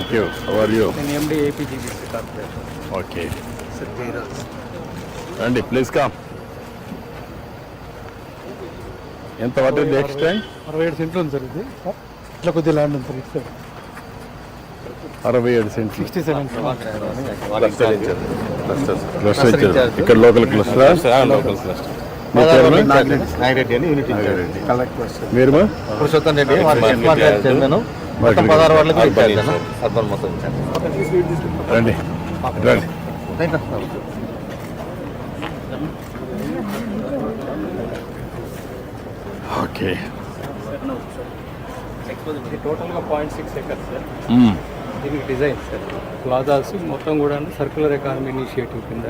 Thank you are you నేను MD APGBC corporation okay sir Jayaraj రండి please come ఎంత పడుతుంది నెక్స్ట్ టైం అరవై ఏడు సెంట్లు ఉంది సార్ ఇది. ఇట్లా కొద్దిగా ల్యాండ్ ఉంది సార్ ఇటు అరవై ఏడు సెంట్లు. సిక్స్టీ సెవెన్ క్లస్టర్ ఇచ్చారు ఇక్కడ లోకల్ క్లస్టర్ లోకల్ క్లస్టర్ మీరు పురుషోత్తం రెడ్డి చెందాను. మొత్తం మార్కెట్ పదహారు వాళ్ళకి అర్బన్ ఇచ్చాను అర్బన్ మొత్తం ఇచ్చాను రండి రండి. ఓకే. టోటల్గా పాయింట్ సిక్స్ ఎకర్స్ సార్. దీనికి డిజైన్ సార్. ప్లాజాస్ మొత్తం కూడా సర్క్యులర్ ఎకానమీ ఇనిషియేటివ్ కింద.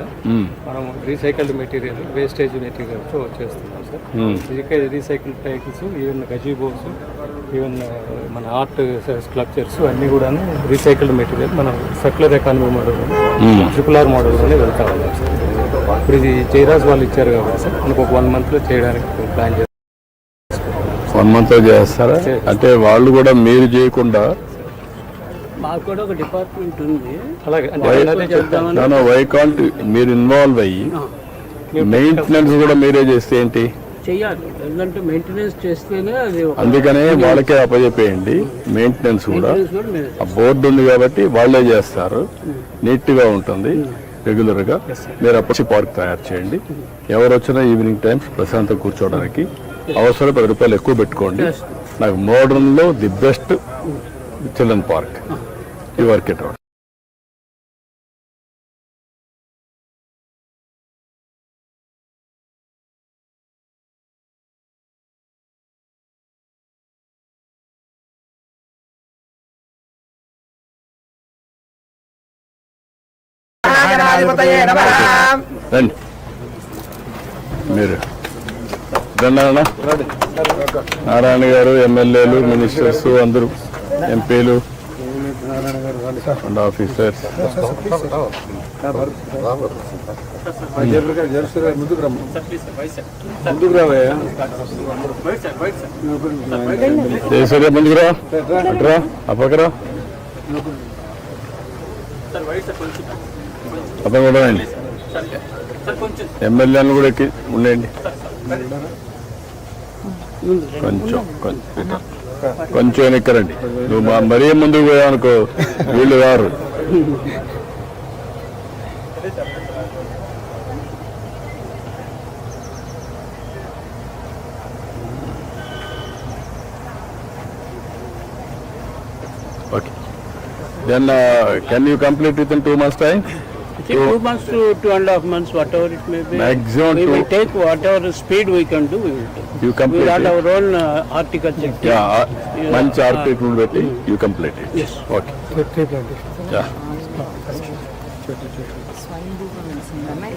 మనం రీసైకిల్డ్ మెటీరియల్ వేస్టేజ్ మెటీరియల్తో చేస్తున్నాం sir. Recycle tiles even gazebos even మన ఆర్ట్ స్క్లప్చర్స్ అన్నీ కూడా రీసైకిల్డ్ మెటీరియల్ మనం circular economy model. Triple R మోడల్లోనే వెళ్తా ఉన్నాం. సార్ ఇప్పుడు ఇది జైరాజ్ వాళ్ళు ఇచ్చారు కాబట్టి సార్ మనకు ఒక వన్ మంత్లో చేయడానికి ప్లాన్ చేస్తాం. వన్ మంత్ చేస్తారా? అంటే వాళ్ళు కూడా మీరు చేయకుండా మాకు కూడా ఒక డిపార్ట్మెంట్ ఉంది. అలాగే వై కాంట్ మీరు ఇన్వాల్వ్ అయ్యి మెయింటెనెన్స్ కూడా మీరే చేస్తే ఏంటి? చెయ్యాలి ఎందుకంటే మెయింటెనెన్స్ చేస్తేనే అది అందుకనే వాళ్ళకే అప్పచెప్పేయండి మెయింటెనెన్స్ కూడా. బోర్డు ఉంది కాబట్టి వాళ్ళే చేస్తారు. నీట్గా ఉంటుంది. రెగ్యులర్గా మీరు అప్పటి పార్క్ తయారు చేయండి. ఎవరు వచ్చినా ఈవినింగ్ టైమ్స్ ప్రశాంతంగా కూర్చోవడానికి అవసరం పది రూపాయలు ఎక్కువ పెట్టుకోండి. నాకు మోడర్న్లో ది బెస్ట్ చిల్డ్రన్ పార్క్ ఈ వర్క్ ఇట్ అవుట్ రండి. మీరు. రండి నారాయణ గారు ఎమ్మెల్యేలు మినిస్టర్స్ అందరూ ఎంపీలు అండ్ ఆఫీసర్స్. ముందుకు రమ్మ ముందుకు రావయ్యా జయసూర్య ముందుకురా అటురా అప్పకరా అతను కూడా రండి ఎమ్మెల్యేలను కూడా ఎక్కి ఉండండి. కొంచెం కొంచెం కొంచెం వెనక్కరండి. నువ్వు మా- మరీ ముందుకు పోయావనుకో వీళ్ళు రారు. Okay then can you complete within two months time I think two months to two and a half months, whatever it may be. Maximum We will two- take whatever speed we can do, we will take. You We complete had our own uh, horticulture team. Yeah మంచి article పెట్టి you complete it Yes. Okay tree plantation yeah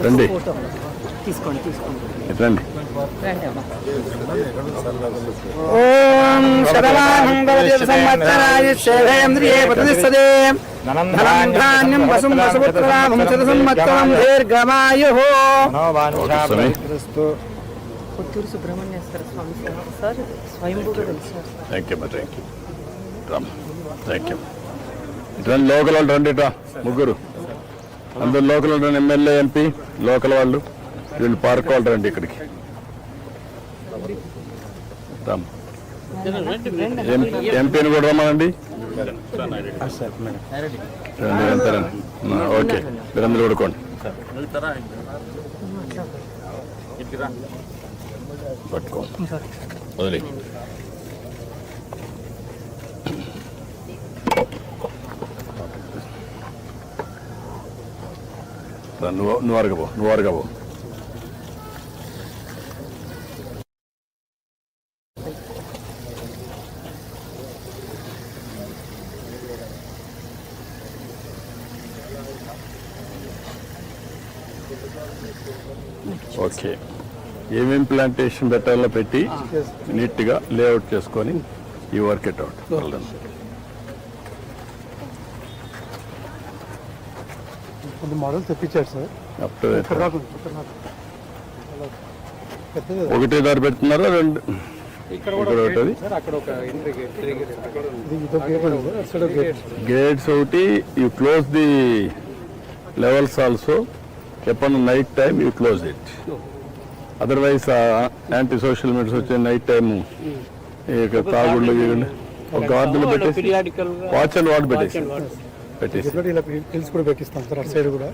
రండి. తీసుకోండి తీసుకోండి. ఇటు రండి. రండి అమ్మా. ఓం శతమానం భవతి సంవత్సరాయ శేవేంద్రియే ప్రతిష్టతే. ధనం ధాన్యం వసుం వసుపుత్రలాభం శత సంవత్సరం దీర్ఘమాయుః. స్వామి. పుత్తూరు సుబ్రహ్మణ్యేశ్వర స్వామి సార్ స్వయంభూగా వెలిసారు sir. Thank you thank you Ram thank you ఇటు రండి లోకల్ వాళ్ళు రండి ముగ్గురు. అందరు లోకల్ వాళ్ళు ఎమ్మెల్యే ఎంపీ లోకల్ వాళ్ళు. వీళ్ళు పార్క్ వాళ్ళు రండి ఇక్కడికి ఎంపీని కూడా రమ్మనండి రండి ఓకే. మీరందరూ కొడుకోండి పట్టుకోండి. వదిలే. నువ్వు నువ్వు అరగబో నువ్వు అరగబో ఓకే. ఏమేం ప్లాంటేషన్ పెట్టాలో పెట్టి నీట్గా లేఅవుట్ చేసుకొని ఈ వర్క్ అవుట్. కొన్ని మోడల్ తెప్పించారు సార్. టు ఇక్కడ ఒకటే దారి పెడుతున్నారా రెండు? ఇక్కడ ఇక్కడ కూడా ఒకటి. సార్ అక్కడ ఒక ఎంట్రీ గేట్ త్రీ గేట్స్ అక్కడ ఇది ఇదో గేట్ ఉంది. అటు సైడ్ ఒక గేట్ గేట్స్ ఒకటి you close the levels also ఎప్పుడు night time you close it otherwise anti social medias వచ్చే నైట్ టైం ఇక తాగుళ్ళు గీగుళ్ళు ఒక గార్డులు పెట్టేసి వాచ్ అండ్ వాట్ పెట్టేసి. పెట్టేసి. ఇలా హిల్స్ కూడా పెట్టిస్తాం సార్ అటు సైడ్ కూడా.